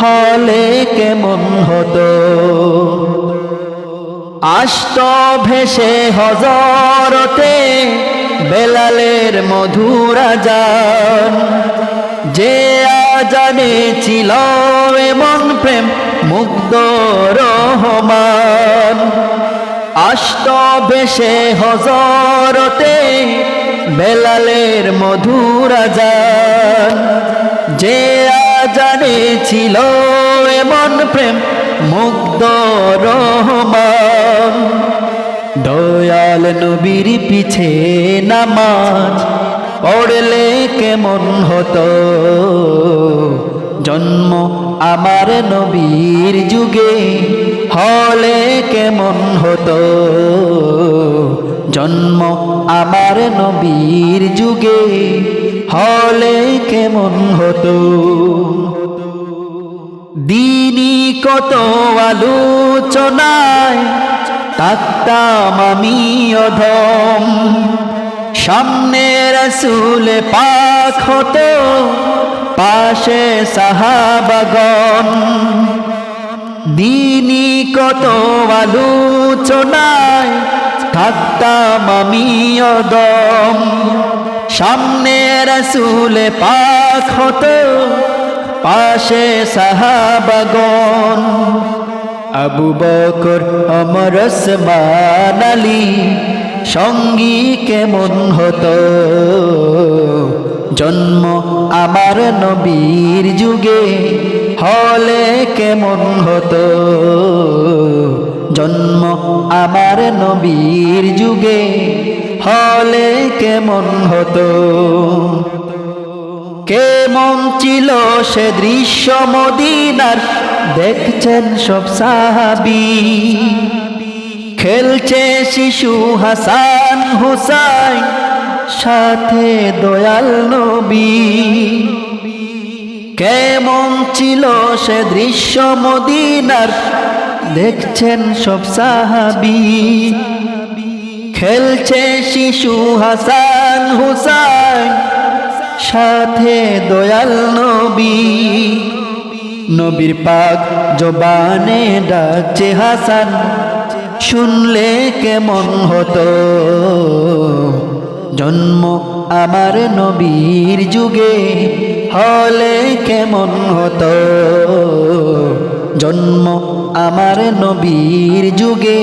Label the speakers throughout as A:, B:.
A: হলে কেমন হতো? আষ্ট ভেসে হজরতে বেলালের মধুরা যান যে আজানে ছিল এমন প্রেম মুগ্ধ রহমান। আষ্ট বেশে হজরতে বেলালের মধুরা যান যে আজানে ছিল এমন প্রেম মুগ্ধ রহমান। দয়াল নবীর পিছে নামাজ পড়লে কেমন হতো? জন্ম আমার নবীর যুগে হলে কেমন হতো? জন্ম আমার নবীর যুগে হলে কেমন হতো? দিনী কত আলোচনায় থাকতাম আমি অধম। সামনে রসুল পাক হতো, পাশে সাহাবাগন দিনী কত আলোচনায় থাকতাম আমি অদম সামনে রসুল পাক হতো, পাশে সাহাবাগন আবু বকর অমর ওসমান সঙ্গী কেমন হতো? জন্ম আমার নবীর যুগে হলে কেমন হতো? জন্ম আমার নবীর যুগে হলে কেমন হতো? কেমন ছিল সে দৃশ্য মদিনার? দেখছেন সব সাহাবি। খেলছে শিশু হাসান হুসাইন, সাথে দয়াল নবী। কেমন ছিল সে দৃশ্য মদিনার? দেখছেন সব সাহাবি। খেলছে শিশু হাসান হুসাইন, সাথে দয়াল নবী। নবীর পাক জবানে ডাকছে হাসান, শুনলে কেমন হতো? জন্ম আমার নবীর যুগে, হলে কেমন হতো? জন্ম আমার নবীর যুগে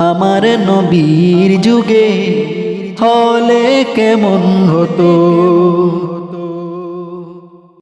A: আমার নবীর যুগে হলে কেমন হতো?